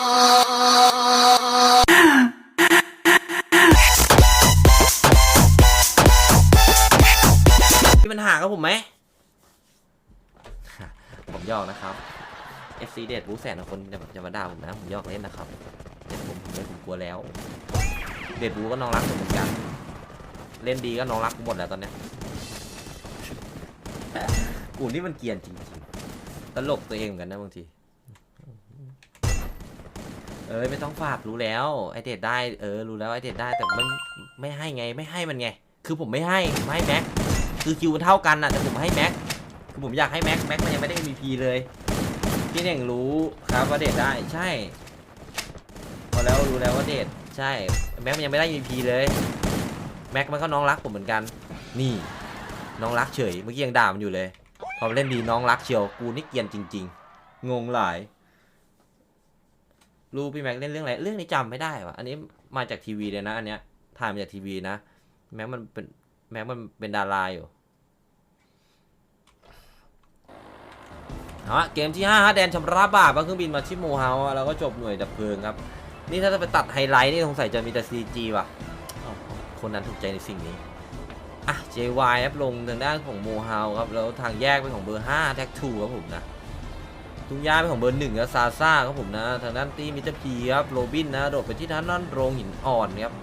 มีปัญหากับผมไหม ผมยอกนะครับ FC เดดบูแสนคนจะจะมาด่าผมนะ ผมยอกเล่นนะครับเล่นผมผมไม่ผมกลัวแล้ว เดดบูก็น้องรักผมเหมือนกัน เล่นดีก็น้องรักกูหมดแล้วตอนเนี้ยกูนี่มันเกรียนจริงๆตลกตัวเองเหมือนกันนะบางที เอ้ยไม่ต้องฝากรู้แล้วไอเดดได้เออรู้แล้วไอเดดได้แต่มันไม่ให้ไงไม่ให้มันไง คือผมไม่ให้ผมให้แม็กคือคิวมันเท่ากันน่ะแต่ผมให้แม็กคือผมอยากให้แม็กแม็กมันยังไม่ได้ MVP เลยพี่เน่งรู้ครับว่าเดดได้ใช่พอแล้วรู้แล้วว่าเดดใช่แม็กมันยังไม่ได้ MVP เลยแม็กมันก็น้องรักผมเหมือนกัน นี่น้องรักเฉยเมื่อกี้ยังด่ามันอยู่เลยพอเล่นดีน้องรักเชียวกูนี่เกียนจริง ๆ งงหลาย รู้พี่แม็กเล่นเรื่องอะไรเรื่องนี้จำไม่ได้วะอันนี้มาจากทีวีเลยนะ อันเนี้ยถ่ายมาจากทีวีนะแม็กมันเป็นแม็กมันเป็นดาราอยู่เอาละเกมที่5ฮะแดนชำระบาปเอาเครื่องบินมาที่โมเฮาส์แล้วก็จบหน่วยดับเพลิงครับ นี่ถ้าจะไปตัดไฮไลท์นี่สงสัยจะมีแต่ CG ว่ะคนนั้นถูกใจในสิ่งนี้อะ JY ครับลงทางด้านของโมเฮาส์ครับ แล้วทางแยกเป็นของเบอร์ 5 แท็กทูครับผมนะ ทุ่งหญ้าเป็นของเบอร์หนึ่งครับซาซ่าครับผมนะ ทางด้านตีมิสเตอร์พีครับโรบินนะโดดไปที่ทางด้านโรงหินอ่อนครับ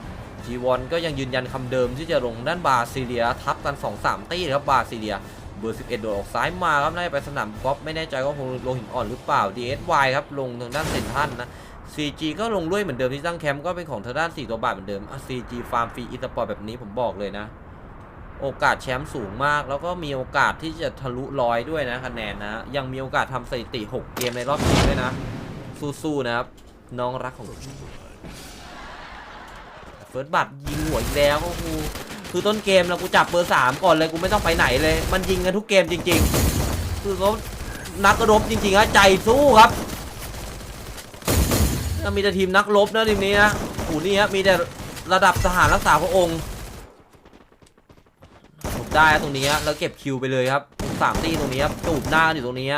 จีวอนก็ยังยืนยันคำเดิมที่จะลงด้านบาซิเลีย ทับกัน 2-3 ตีครับบาซิเลีย เบอร์ 11 โดดออกซ้ายมาครับน่าจะไปสนามกอล์ฟไม่แน่ใจว่าคงลงหินอ่อนหรือเปล่า DSY ครับลงทางด้านเซนทันนะ CG ก็ลงด้วยเหมือนเดิมที่ตั้งแคมป์ก็เป็นของทางด้าน 4 ตัวบาทเหมือนเดิม CG ฟาร์มฟรีอีสปอร์ตแบบนี้ผมบอกเลยนะ โอกาสแชมป์สูงมาก แล้วก็มีโอกาสที่จะทะลุร้อยด้วยนะคะแนนนะ ยังมีโอกาสทำสถิติ 6 เกมในรอบนี้ด้วยนะ สู้ๆนะครับ น้องรักของผมเฟิร์สบัตยิงหัวอีกแล้วก็กูคือต้นเกมแล้วกูจับเบอร์สามก่อนเลยกูไม่ต้องไปไหนเลย มันยิงกันทุกเกมจริง ๆ คือเขานักรบจริงๆนะใจสู้ครับแล้วมีแต่ทีมนักรบนะทีมนี้นะโอ้นี่ฮะมีแต่ระดับทหารรักษาพระองค์ ได้ตรงนี้แล้วเก็บคิวไปเลยครับสามตีตรงนี้ครับจูบหน้ากันอยู่ตรงนี้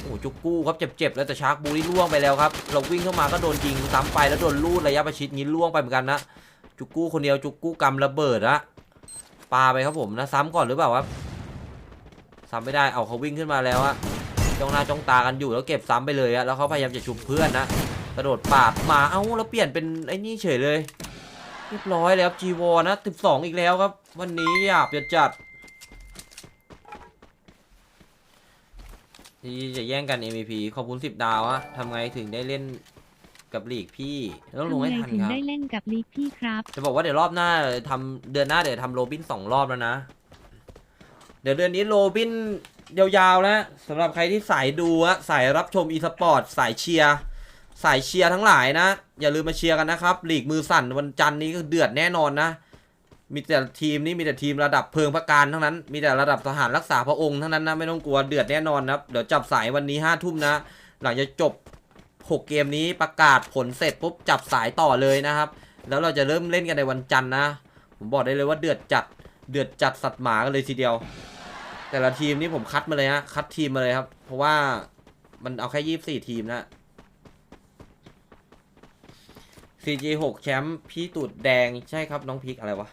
โอ้จุกกู้ครับเจ็บๆแล้วแต่ชาร์กบูนี่ล่วงไปแล้วครับเราวิ่งเข้ามาก็โดนยิงซ้ำไปแล้วโดนลูดระยะประชิดงี้ล่วงไปเหมือนกันนะจุกกู้คนเดียวจุกกู้กำระเบิดอะปาไปครับผมนะซ้ำก่อนหรือเปล่าครับซ้ำไม่ได้เอาเขาวิ่งขึ้นมาแล้วอะจ้องหน้าจ้องตากันอยู่แล้วเก็บซ้ำไปเลยอะแล้วเขาพยายามจะชุบเพื่อนนะกระโดดปาดมาเอ้าแล้วเปลี่ยนเป็นไอ้นี่เฉยเลย เรียบร้อยแล้วครับจีวอนะ12อีกแล้วครับ วันนี้หยาบจะจัดที่จะแย่งกัน MVP ขอบคุณ10ดาวอะทำไงถึงได้เล่นกับลีกพี่ต้องลงให้ทันถึงครับได้เล่นกับลีกพี่ครับ จะบอกว่าเดี๋ยวรอบหน้าทำเดือนหน้าเดี๋ยวทำโรบินสองรอบแล้วนะ เดี๋ยวเดือนนี้โรบินยาวๆนะสำหรับใครที่สายดูอะสายรับชมอีสปอร์ตสายเชียร์ สายเชียร์ทั้งหลายนะ อย่าลืมมาเชียร์กันนะครับลีกมือสั่นวันจันทร์นี้ก็เดือดแน่นอนนะ มีแต่ทีมนี่มีแต่ทีมระดับเพลิงพระการทั้งนั้น มีแต่ระดับทหารรักษาพระองค์ทั้งนั้นนะไม่ต้องกลัวเดือดแน่นอนนะครับเดี๋ยวจับสายวันนี้ห้าทุ่มนะ หลังจากจบ6เกมนี้ประกาศผลเสร็จปุ๊บจับสายต่อเลยนะครับ แล้วเราจะเริ่มเล่นกันในวันจันทร์นะ ผมบอกได้เลยว่าเดือดจัดเดือดจัดสัตว์หมากันเลยทีเดียว แต่ละทีมนี่ผมคัดมาเลยฮะคัดทีมมาเลยครับ เพราะว่ามันเอาแค่ยี่สี่ทีมนะ CG 6 แชมป์พี่ตูดแดงใช่ครับน้องพิกอะไรวะ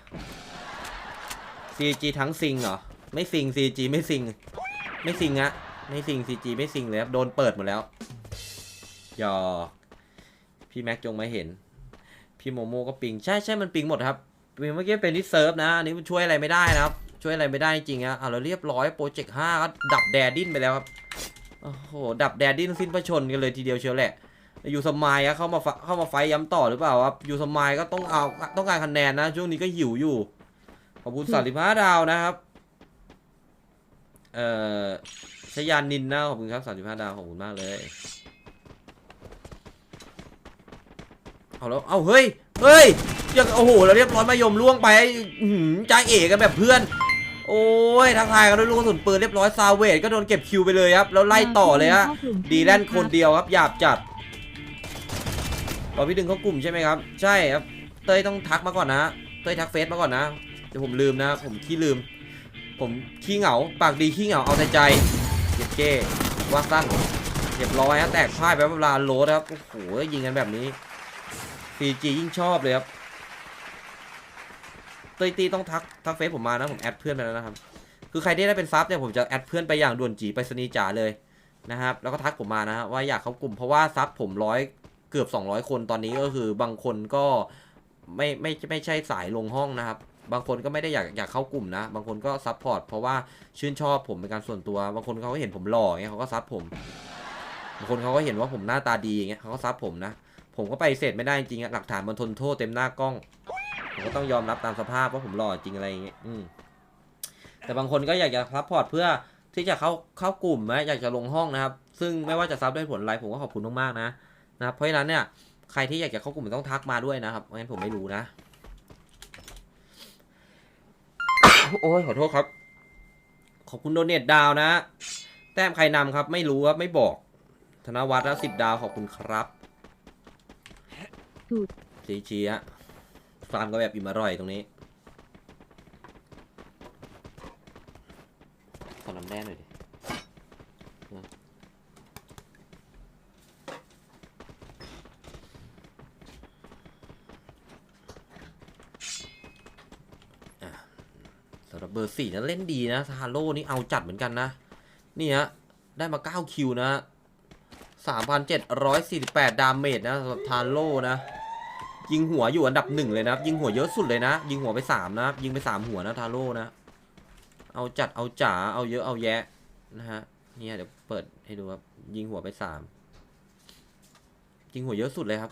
CG ทั้งซิงเหรอ ไม่ซิง CG ไม่ซิง ไม่ซิงอะไม่ซิง CG ไม่ซิงเลยครับโดนเปิดหมดแล้วหยอกพี่แม็กจงไมาเห็น พี่โมโมก็ปิง ใช่ใช่มันปิงหมดครับปิงเมื่อกี้เป็นที่เซิร์ฟนะอันนี้มันช่วยอะไรไม่ได้นะครับ ช่วยอะไรไม่ได้จริงอะอะเราเรียบร้อยโปรเจกต์5ก็ดับแดดดิ้นไปแล้วครับโอ้โหดับแดดดิ้นสิ้นพระชนกันเลยทีเดียวเชียวแหละ ยู่สมายอะเข้ามาฟะเข้ามาไฟต์ย้ำต่อหรือเปล่าครับอยู่สมายก็ต้องเอาต้องการคะแนนนะ ช่วงนี้ก็หิวอยู่ ขอบคุณสาริพ้าดาวนะครับ เอ่อชยานินนะขอบคุณครับสาริพ้าดาวขอบคุณมากเลยเอาแล้วเอาเฮ้ยเฮ้ยยังโอ้โหเราเรียบร้อยมายมล่วงไปอื้อหือจ้าเอ๋กันแบบเพื่อนโอ้ยทักทายกันด้วยลูกกระสุนปืนเรียบร้อยซาเวดก็โดนเก็บคิวไปเลยครับแล้วไล่ต่อเลยฮะดีแลนด์คนเดียวครับหยาบจัด รอพี่ดึงเข้ากลุ่มใช่ไหมครับ ใช่ครับ เต้ยต้องทักมาก่อนนะ เต้ยทักเฟซมาก่อนนะ เดี๋ยวผมลืมนะ ผมขี้ลืม ผมขี้เหงา ปากดีขี้เหงา เอาแต่ใจเย็ดเก้ว่าสั้นเรียบร้อยฮะ แตกพ่ายไปเวลาโหลดครับ โอ้โห ยิงกันแบบนี้ 4G ยิ่งชอบเลยครับ เต้ยตีต้องทักทักเฟซผมมานะ ผมแอดเพื่อนไปแล้วนะครับ คือใครที่ได้เป็นซับเนี่ยผมจะแอดเพื่อนไปอย่างด่วนจีไปสนีจ๋าเลยนะครับ แล้วก็ทักผมมานะฮะว่าอยากเข้ากลุ่มเพราะว่าซับผมร้อย เกือบ 200 คนตอนนี้ก็คือบางคนก็ไม่ไม่ไม่ใช่สายลงห้องนะครับ บางคนก็ไม่ได้อยากอยากเข้ากลุ่มนะ บางคนก็ซับพอร์ตเพราะว่าชื่นชอบผมเป็นการส่วนตัว บางคนเขาก็เห็นผมหล่ออย่างเงี้ยเขาก็ซับผม บางคนเขาก็เห็นว่าผมหน้าตาดีอย่างเงี้ยเขาก็ซับผมนะ ผมก็ไปเสร็จไม่ได้จริงอะหลักฐานมันทนโทษเต็มหน้ากล้อง ผมก็ต้องยอมรับตามสภาพว่าผมหล่อจริงอะไรอย่างเงี้ยอืมแต่บางคนก็อยากจะซับพอร์ตเพื่อที่จะเข้าเข้ากลุ่มนะอยากจะลงห้องนะครับ ซึ่งไม่ว่าจะซับด้ผลอะไรผมก็ขอบคุณมากๆนะ นะครับเพราะฉะนั้นเนี่ยใครที่อยากจะเข้ากลุ่มต้องทักมาด้วยนะครับไม่งั้นผมไม่รู้นะ โอ้ยขอโทษครับ ขอบคุณโดเนทดาวนะ แต้มใครนำครับ ไม่รู้ครับไม่บอก ธนวัฒน์นะสิบดาวขอบคุณครับจีจีฮะฟาร์มก็แบบอิ่มอร่อยตรงนี้ขอน้ำแน่หน่อยดินะอะ สี่นะเล่นดีนะฮาโร่นี่เอาจัดเหมือนกันนะ นี่ฮะได้มา 9 คิวนะ3,748 ดาเมจนะสำหรับทาโร่นะ ยิงหัวอยู่อันดับหนึ่งเลยนะยิงหัวเยอะสุดเลยนะ ยิงหัวไปสามนะยิงไปสามหัวนะทาโร่นะ เอาจัดเอาจ๋าเอาเยอะเอาแยะนะฮะเนี่ยเดี๋ยวเปิดให้ดูครับยิงหัวไปสามยิงหัวเยอะสุดเลยครับ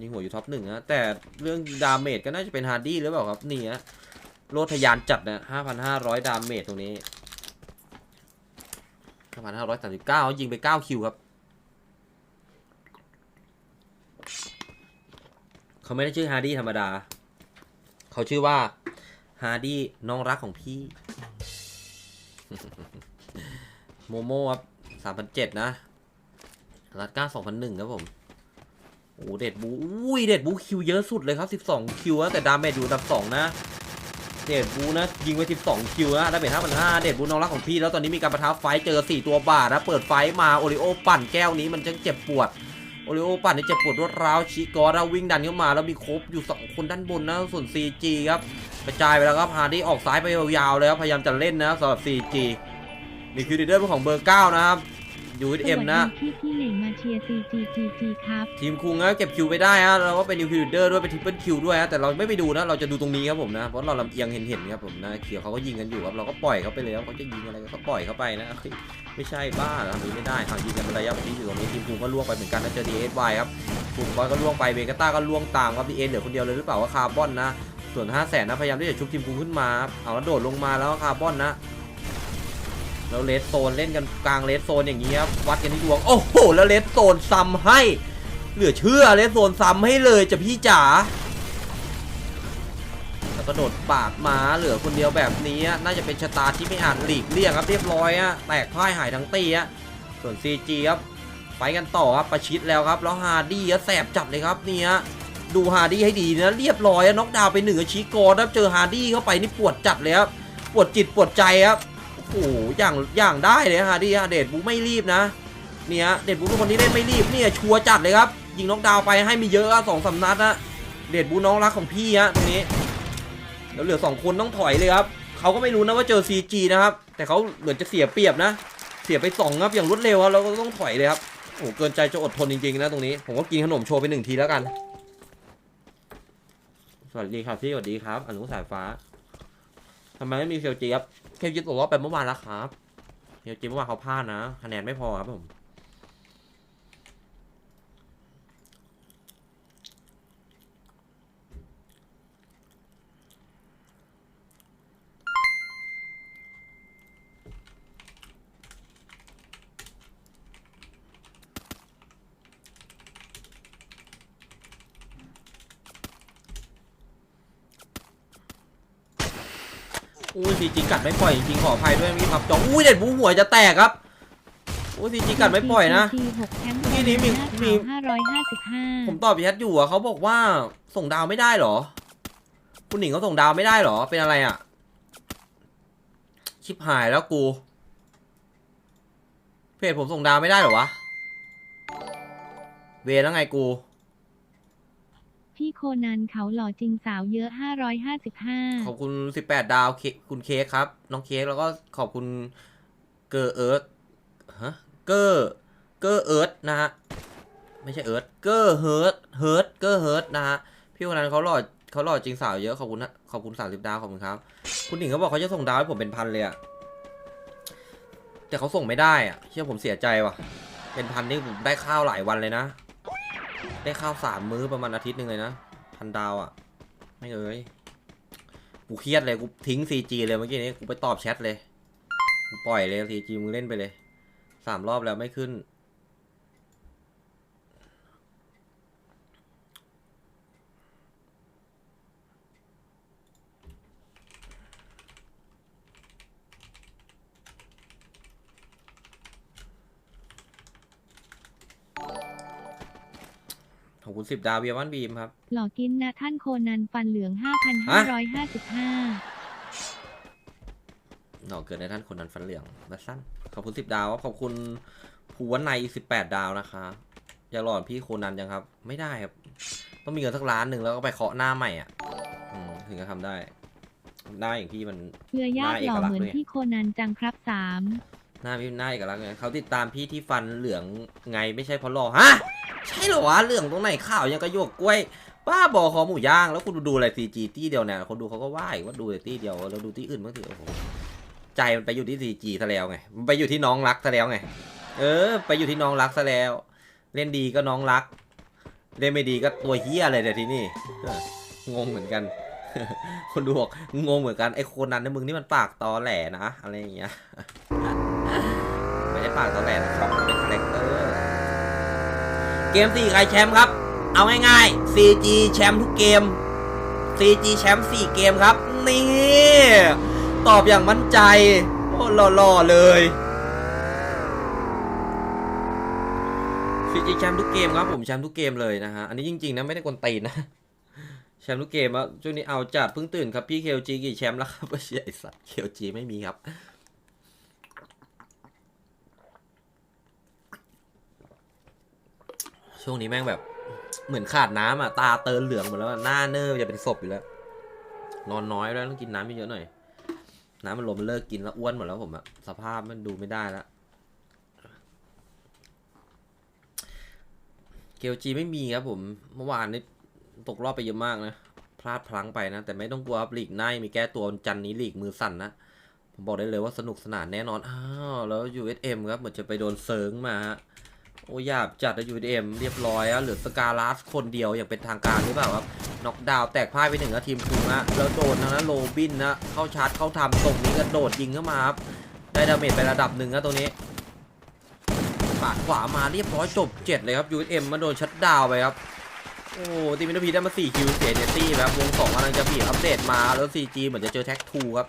ยิงหัวอยู่ท็อปหนึ่งนะแต่เรื่องดาเมจก็น่าจะเป็นฮาร์ดี้หรือเปล่าครับนี่ฮะ โลทะยานจัดนะ5,500ดาเมจตรงนี้5,539ยิงไป9คิวครับ เขาไม่ได้ชื่อฮาร์ดี้ธรรมดา เขาชื่อว่าฮาร์ดี้น้องรักของพี่ โมโม่ครับสามพันเจ็ดนะรัดก้าสองพันหนึ่งครับผม โอ้เด็ดบู อุ้ย เด็ดบูคิวเยอะสุดเลยครับสิบสองคิวแต่ดาเมจอยู่อันดับสองนะ เด็ดบูนะยิงไปสิบสองคิวนะดาเมจห้าพันห้าเด็ดบูน้องรักของพี่ แล้วตอนนี้มีการประทับไฟเจอสี่ตัวบาทนะเปิดไฟมาโอริโอปั่นแก้วนี้มันจะเจ็บปวดโอริโอปั่นนี่เจ็บปวดรวดร้าวชีกอร์วิ่งดันเข้ามา แล้วมีโคบอยู่สองคนด้านบนนะส่วน 4G ครับกระจายไปแล้วครับฮาร์ดี้ออกซ้ายไปยาวๆเลยครับพยายามจะเล่นนะสำหรับ 4G นี่คือดีเดอร์ของเบอร์9นะครับ ยูเอ็มนะ พี่พี่เหน่งมาเชียร์ CGGG ครับทีมคุงนะเก็บคิวไปได้ฮะเราก็เป็นนิวคิวเดอร์ด้วยเป็นทริปเปิลคิวด้วยฮะแต่เราไม่ไปดูนะเราจะดูตรงนี้ครับผมนะเพราะเราลำเอียงเห็นเห็นๆครับผมนะเขียวเขาก็ยิงกันอยู่ครับเราก็ปล่อยเขาไปเลยครับเขาจะยิงอะไรก็ปล่อยเขาไปนะเฮ้ยไม่ใช่บ้านะทำนี้ไม่ได้เอายิงกันเป็นระยะแบบนี้อยู่ตรงนี้ทีมคุงก็ล่วงไปเหมือนกันนะเจอดีเอสวครับคุงบอลก็ล่วงไปเบกาต้าก็ล่วงตามครับดีเอเหลือคนเดียวเลยหรือเปล่าว่าคาร์บอนนะส่วน 5 0 0แสนนะพยายามที่จะชุบทีมคุงขึ้นมาครับเอาแล้วโดดลงมาแล้วคาร์บอนนะ แล้วเลสโซนเล่นกันกลางเลสโซนอย่างนี้ครับวัดกันที่ดวงโอ้โหแล้วเลสโซนซ้ำให้ เหลือเชื่อเลสโซนซ้ำให้เลยจะพี่จ๋าแล้วก็โดดปาดมาเหลือคนเดียวแบบนี้น่าจะเป็นชะตาที่ไม่อาจหลีกเลี่ยงครับเรียบร้อยอะแตกพ่ายหายทั้งตีอะส่วน CG ครับไปกันต่อครับประชิดแล้วครับแล้วฮาร์ดี้อะแสบจัดเลยครับเนี่ยดูฮาร์ดี้ให้ดีนะเรียบร้อยอะน็อกดาวไปหนึ่งอะชีกอร์ครับเจอฮาร์ดี้เข้าไปนี่ปวดจัดเลยครับปวดจิตปวดใจครับ โอ้อย่างอย่างได้เลยฮะดิฮะเดดบูไม่รีบนะเนี่ยเดดบูเป็นคนที่เล่นไม่รีบเนี่ยชัวร์จัดเลยครับ ยิงน็อกดาวไปให้มีเยอะอะสองสามนัดนะเดดบูน้องรักของพี่ฮะตรงนี้แล้วเหลือสองคนต้องถอยเลยครับเขาก็ไม่รู้นะว่าเจอ CG นะครับ แต่เขาเหมือนจะเสียเปรียบนะ เสียไปสองครับอย่างรวดเร็วครับแล้วก็ต้องถอยเลยครับโอ้โหเกินใจจะอดทนจริงๆนะตรงนี้ ผมก็กินขนมโชว์ไปหนึ่งทีแล้วกัน สวัสดีครับพี่สวัสดีครับ อนุสายฟ้าทำไมไม่มีเซลจีครับ เคลจิตตกรอบไปเมื่อวานแล้วครับเคลจิเมื่อวานเขาพลาดนะคะแนนไม่พอครับผม จีกัดไม่ปล่อยจริงๆขออภัยด้วยเมื่อกี้พับจออุ้ยเด็ดบูหัวจะแตกครับอุ้ยซีจีกัดไม่ปล่อยนะ CGG หกแคมป์นี่นี่มีมีห้าร้อยห้าสิบห้าผมตอบพี่แชทอยู่อะเขาบอกว่าส่งดาวไม่ได้เหรอ คุณหนิงเขาส่งดาวไม่ได้เหรอเป็นอะไรอะชิบหายแล้วกูเพจผมส่งดาวไม่ได้เหรอวะเวแล้วไงกู พี่โคนันเขาหล่อจริงสาวเยอะ 555 ขอบคุณ 18 ดาวเคคุณเค้กครับ น้องเค้กแล้วก็ขอบคุณเกอร์เอิร์ธฮะเกอร์เกอร์เอิร์ธนะฮะไม่ใช่เอิร์ธเกอร์เฮิร์ธเฮิร์ธเกอร์เฮิร์ธนะฮะพี่คนนั้นเขาหล่อเขาหล่อจริงสาวเยอะขอบคุณนะขอบคุณ30ดาวขอบคุณครับ คุณหนิงเขาบอกเขาจะส่งดาวให้ผมเป็นพันเลยอะแต่เขาส่งไม่ได้อะเชื่อผมเสียใจว่ะ เป็นพันนี่ผมได้ข้าวหลายวันเลยนะ ได้ข้าวสามมื้อประมาณอาทิตย์หนึ่งเลยนะพันดาวอะไม่เอ้ยกูเครียดเลยกูทิ้ง CG เลยเมื่อกี้นี้กูไปตอบแชทเลยกูปล่อยเลย CG มึงเล่นไปเลยสามรอบแล้วไม่ขึ้น ขอบคุณสิบดาวเบียร์วันบีมครับ หล่อกินนะท่านโคนันฟันเหลือง 5,555 หน่อเกิดในท่านคนนั้นฟันเหลืองบัสสั้น ขอบคุณสิบดาวครับขอบคุณภูวันในสิบแปดดาวนะคะอย่าหลอนพี่โคนันยังครับ ไม่ได้ครับ ต้องมีเงินสักล้านหนึ่งแล้วก็ไปเคาะหน้าใหม่อะอืมถึงจะทำได้ หน้าอย่างพี่มัน เรือยากหล่อเหมือนหน้าเอกลักษณ์ด้วยพี่โคนันจังครับสามหน้าพี่หน้าเอกลักษณ์ไงเขาติดตามพี่ที่ฟันเหลืองไงไม่ใช่เพราะหล่อฮะ ใช่เหรอวะเหลืองตรงไหนข่าวยังกระโยกกล้วยบ้าบอคอหมูย่างแล้วคุณดูอะไรซีจีตี้เดียวเนี่ยคนดูเขาก็ว่าว่าดูแต่ตี้เดียวแล้วดูที่อื่นบ้างสิโอ้โหใจมันไปอยู่ที่ซีจีซะแล้วไงมันไปอยู่ที่น้องรักซะแล้วไงเออ ไปอยู่ที่น้องรักซะแล้ว เล่นดีก็น้องรัก เล่นไม่ดีก็ตัวเฮียอะไรเดี๋ยวที่นี่งงเหมือนกันคนดูบอกงงเหมือนกันไอ้โคนนั้นนะมึงนี่มันปากตอแหลนะอะไรอย่างเงี้ยไม่ใช่ปากตอแหลนะครับเป็นคาแรคเตอร์ เกมสี่ใครแชมป์ครับ เอาง่ายๆ CG แชมป์ทุกเกม CG แชมป์สี่เกมครับ นี่ ตอบอย่างมั่นใจ โอ้หล่อๆเลย CG แชมป์ทุกเกมครับ ผมแชมป์ทุกเกมเลยนะฮะ อันนี้จริงๆนะไม่ได้กวนตีนนะ แชมป์ทุกเกมอะช่วงนี้เอาจัดเพิ่งตื่นครับพี่เคลจีกี่แชมป์แล้วครับไอสัตว์เคลจีไม่มีครับ ช่วงนี้แม่งแบบ เหมือนขาดน้ำอะ ตาเตินเหลืองหมดแล้วหน้าเนื้อจะเป็นศพอยู่แล้ว นอนน้อยแล้วต้องกินน้ำเยอะๆหน่อย น้ำมันลมมันเลิกกินแล้วอ้วนหมดแล้วผมอะสภาพมันดูไม่ได้แล้วเกลจีไม่มีครับผม เมื่อวานนี้ตกรอบไปเยอะมากนะ พลาดพลั้งไปนะ แต่ไม่ต้องกลัวครับลีกหน้ามีแก้ตัวจันนี้ลีกมือสั่นนะ ผมบอกได้เลยว่าสนุกสนานแน่นอน อ้าว แล้ว USM ครับเหมือนจะไปโดนเซิร์งมาฮะ โอ้ยาบจัดนะ USM เรียบร้อยอะเหลือสกาลัสคนเดียวอย่างเป็นทางการหรือเปล่าครับน็อกดาวแตกพ่ายไปหนึ่งนะทีมคุงนะแล้วโดนนั้นโรบินนะเข้าชาร์จเข้าทำตรงนี้กระโดดยิงเข้ามาครับได้ดาเมจไประดับหนึ่งนะตัวนี้ปาดขวามาเรียบร้อยจบเจ็ดเลยครับ USM มาโดนชัดดาวไปครับโอ้ทีมินพีได้มา4คิวเสียเนตี้ครับวงสองกำลังจะบีอัปเดตมาแล้ว CG เหมือนจะเจอแท็กทูครับ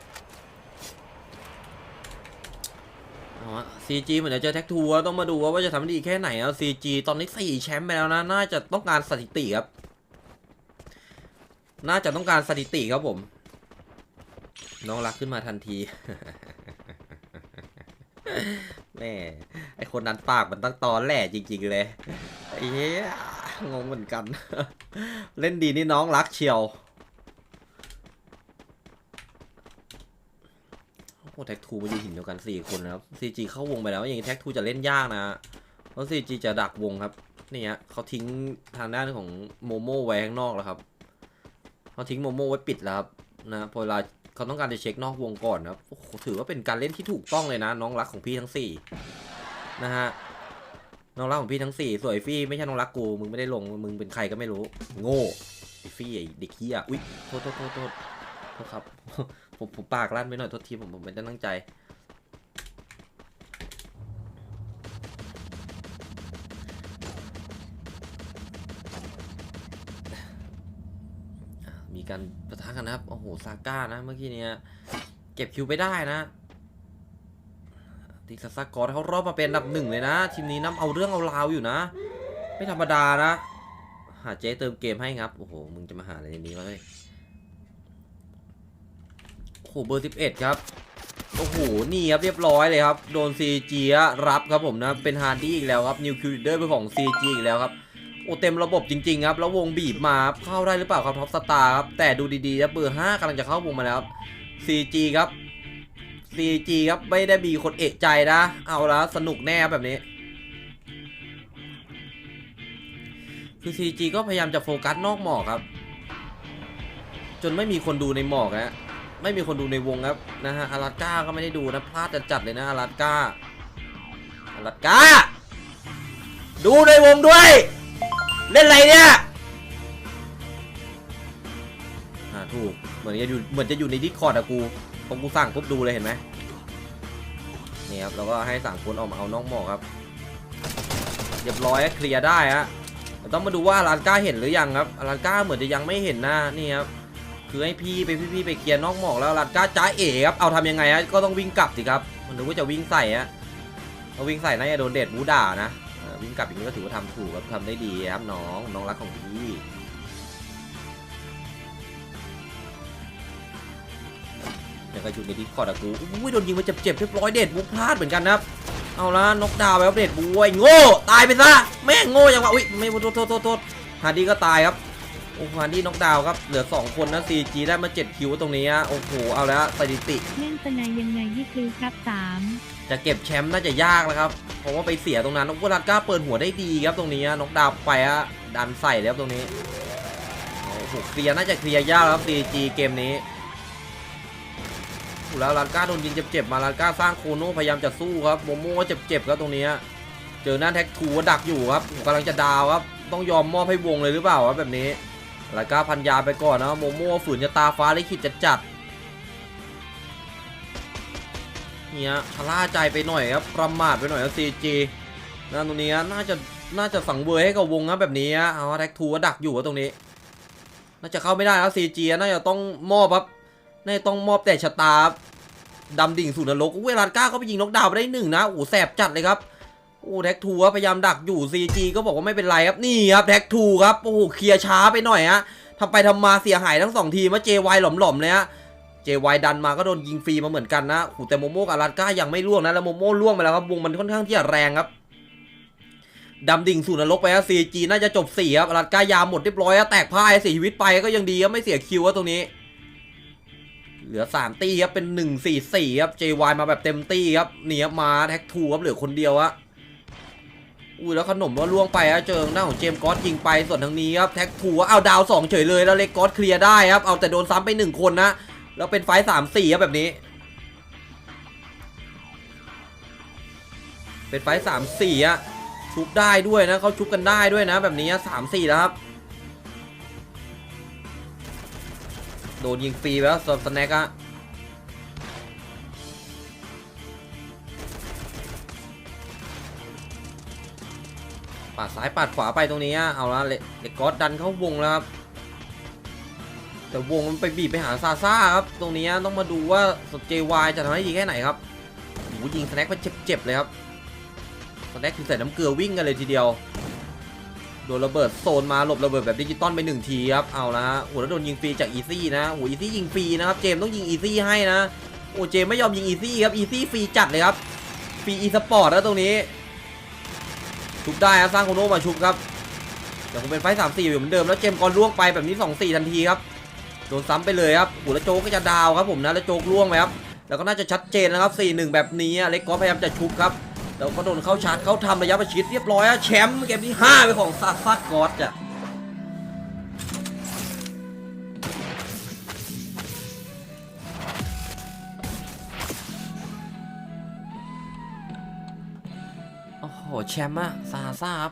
เอาวะ CG เหมือนจะเจอแท็กทูอะต้องมาดูว่าจะทำได้ดีแค่ไหนอะ CG ตอนนี้4แชมป์ไปแล้วนะ น่าจะต้องการสถิติครับ น่าจะต้องการสถิติครับผม น้องรักขึ้นมาทันทีแม่ไอคนนั้นปากมันตั้งตอนแหล่จริง ๆ เลยไอ้เงงเหมือนกัน เล่นดีนี่น้องรักเชียว โอ้แท็กทูมาอยู่หินเดียวกันสี่คนนะครับซีจีเข้าวงไปแล้วอย่างนี้แท็กทูจะเล่นยากนะเพราะซีจีจะดักวงครับนี่ฮะเขาทิ้งทางด้านของโมโม่ไว้ข้างนอกแล้วครับเขาทิ้งโมโม่ไว้ปิดแล้วครับนะพอเวลาเขาต้องการจะเช็คนอกวงก่อนนะครับโอ้โหถือว่าเป็นการเล่นที่ถูกต้องเลยนะ น้องรักของพี่ทั้งสี่นะฮะน้องรักของพี่ทั้งสี่สวนไอฟี่ไม่ใช่น้องรักกูมึงไม่ได้ลงมึงเป็นใครก็ไม่รู้ โง่ไอฟี่ไอเด็กเฮียอุ้ยโทษโทษโทษโทษโทษครับ ผมผมปากลั่นไปหน่อยโทษทีผมผมไม่ได้ตั้งใจ มีการประทะกันนะครับ โอ้โห ซาก้านะ เมื่อกี้เนี้ยเก็บคิวไปได้นะติซาซากอร์เขารอบมาเป็นอันดับหนึ่งเลยนะ ทีมนี้น้ำเอาเรื่องเอาราวอยู่นะ ไม่ธรรมดานะ หาเจ๊เติมเกมให้ครับ โอ้โห มึงจะมาหาอะไรในนี้วะเฮ้ยโอ้โหเบอร์11 ครับ โอ้โห นี่ครับเรียบร้อยเลยครับ โดน CG อะรับครับผมนะ เป็นฮาร์ดี้อีกแล้วครับ นิวคิวเดอร์เป็นของ CG อีกแล้วครับ โอ้เต็มระบบจริงๆครับ แล้ววงบีบมาเข้าได้หรือเปล่าครับท็อปสตาร์ครับ แต่ดูดีๆครับเบอร์5กำลังจะเข้าวงมาแล้วครับ CG ครับ CG ครับ ไม่ได้มีคนเอะใจนะ เอาละสนุกแน่ครับแบบนี้คือ CG ก็พยายามจะโฟกัสนอกหมอกครับ จนไม่มีคนดูในหมอกนะ ไม่มีคนดูในวงครับนะฮะอาราก้าก็ไม่ได้ดูนะพลาดจะจัดเลยนะอาราก้าอาราก้า ดูในวงด้วย เล่นอะไรเนี่ยอ่าถูกเหมือนจะอยู่เหมือนจะอยู่ในดิสคอร์ดอะกูพอกูสั่งปุ๊บดูเลยเห็นไหมนี่ครับแล้วก็ให้สั่งคนออกมาเอานอกหมอกครับเรียบร้อยเคลียร์ได้ฮะต้องมาดูว่าอารันก้าเห็นหรือยังครับอารันก้าเหมือนจะยังไม่เห็นนะนี่ครับ คือให้พี่ไปพี่ๆไปเคลียร์นอกหมอกแล้วอารันก้าจ้าเอ๋ครับเอาทำยังไงฮะก็ต้องวิ่งกลับสิครับมันนึกว่าจะวิ่งใส่ฮะเอาวิ่งใส่น่าจะโดนเดดบูด่านะวิ่งกลับอย่างนี้ก็ถือว่าทำถูกครับทำได้ดีครับน้องน้องรักของพี่ยังก็อยู่ในดิสคอร์ดอะกูอุ้ยโดนยิงมาเจ็บๆเรียบร้อยเดดบูพลาดเหมือนกันนะครับเอาละนกดาวไปครับเดดบูไอ้โง่ตายไปซะแม่งโง่ยังวะอุ้ยไม่โทษโทษโทษฮาร์ดี้ก็ตายครับ โอ้ฮาร์ดี้น็อกดาวน์ครับ เหลือ 2 คนนะ CG ได้มา 7 คิวตรงนี้ฮะโอ้โห เอาแล้วสถิติ เล่นสนายยังไงยี่คลือครับสามจะเก็บแชมป์น่าจะยากแล้วครับ เพราะว่าไปเสียตรงนั้นนกวรัตก้าเปิดหัวได้ดีครับตรงนี้ฮะน็อกดาวน์ไปฮะดันใส่แล้วครับตรงนี้โอ้โหเคลียร์น่าจะเคลียร์ยากแล้วครับ CG เกมนี้โอ้โหแล้วลันก้าโดนยิงเจ็บๆมาลันก้าสร้างโคโน่พยายามจะสู้ครับโมโม่ก็เจ็บๆครับตรงนี้ฮะเจอหน้าแท็กทูดักอยู่ครับกำลังจะดาวครับต้องยอมมอบให้วงเลยหรือเปล่าครับแบบนี้ แล้วก็พันยาไปก่อนนะโมโม่ฝืนจะตาฟ้าลิขิตจะจัดเนี่ยชะล่าใจไปหน่อยครับประมาทไปหน่อยครับซีจีนะตรงนี้น่าจะน่าจะสังเวยให้กับวงครับแบบนี้ฮะเอาแท็กทูดักอยู่ตรงนี้ น่าจะเข้าไม่ได้แล้วซีจีน่าจะต้องมอบครับน่าจะต้องมอบแต่ชะตาดำดิ่งสู่นรกเวลาก้าก็ไปยิงนกดาวไปได้หนึ่งนะโอ้แสบจัดเลยครับ อ้แท็กทูพยายามดักอยู่ CG ก็บอกว่าไม่เป็นไรครับนี่ครับแท็กทูครับโอ้โหเคลียร์ช้าไปหน่อยฮะทำไปทำมาเสียหายทั้งสองทีมว่า JY หล่อมๆเลยฮะ JY ดันมาก็โดนยิงฟรีมาเหมือนกันนะโอ้โหแต่โมโม่กับอารัตก้ายังไม่ล่วงนะแล้วโมโม่ล่วงไปแล้วครับวงมันค่อนข้างที่จะแรงครับดำดิ่งสู่นรกไปฮะ CG น่าจะจบสี่ครับอารัตก้ายามหมดเรียบร้อยแตกพ่ายเสียชีวิตไปก็ยังดีครับไม่เสียคิวครับตรงนี้ เหลือ3ตีครับเป็น1 4 4ครับ JY มาแบบเต็มตีครับนี่ครับมาแท็กทูครับเหลือคนเดียวอะ อุ้ยแล้วขนมก็ล่วงไปฮะเจอหน้าของเจมส์กอสยิงไปส่วนทางนี้ครับแท็กถูเอาดาวสองเฉยเลยแล้วเล็กกอสเคลียร์ได้ครับเอาแต่โดนซ้ำไปหนึ่งคนนะแล้วเป็นไฟสามสี่ครับแบบนี้ เป็นไฟสามสี่อะชุบได้ด้วยนะเขาชุบกันได้ด้วยนะ แบบนี้สามสี่แล้วครับโดนยิงฟรีไปแล้วสำหรับสแน็คอะ ปาดซ้ายปาดขวาไปตรงนี้เอาละเลเลกอสดันเข้าวงแล้วครับแต่วงมันไปบีบไปหาซาซ่าครับตรงนี้ต้องมาดูว่าสเจวายจะทำได้ดีแค่ไหนครับโอ้โหยิงสแน็คไปเจ็บๆเลยครับสแน็คคือใส่น้ำเกลือวิ่งกันเลยทีเดียวโดนระเบิดโซนมาหลบระเบิดแบบดิจิตอลไปหนึ่งทีครับเอาละโอ้โหแล้วโดนยิงฟรีจากอีซี่นะโอ้โหอีซี่ยิงฟรีนะครับเจมต้องยิงอีซี่ให้นะโอ้เจมไม่ยอมยิงอีซี่ครับอีซี่ฟรีจัดเลยครับฟรีอีสปอร์ตแล้วตรงนี้ ชุบได้ครับสร้างโคโนมาชุบครับเดี๋ยวคงเป็นไฟสามสี่อยู่เหมือนเดิมแล้วเจมกอนล่วงไปแบบนี้สองสี่ทันทีครับโดนซ้ำไปเลยครับโอ้แล้วโจ๊กก็จะดาวครับผมนะแล้วโจ๊กล่วงไปครับแล้วก็น่าจะชัดเจนนะครับสี่หนึ่งแบบนี้เล็กก็พยายามจะชุบครับแล้วก็โดนเข้าชาร์จเข้าทำระยะประชิดเรียบร้อยแชมป์เกมที่ห้าเป็นของซาซัดกอสจ้ะ แชมป์อะซาซาครับ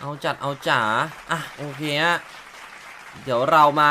เอาจัดเอาจ๋าอะโอเคฮะเดี๋ยวเรามา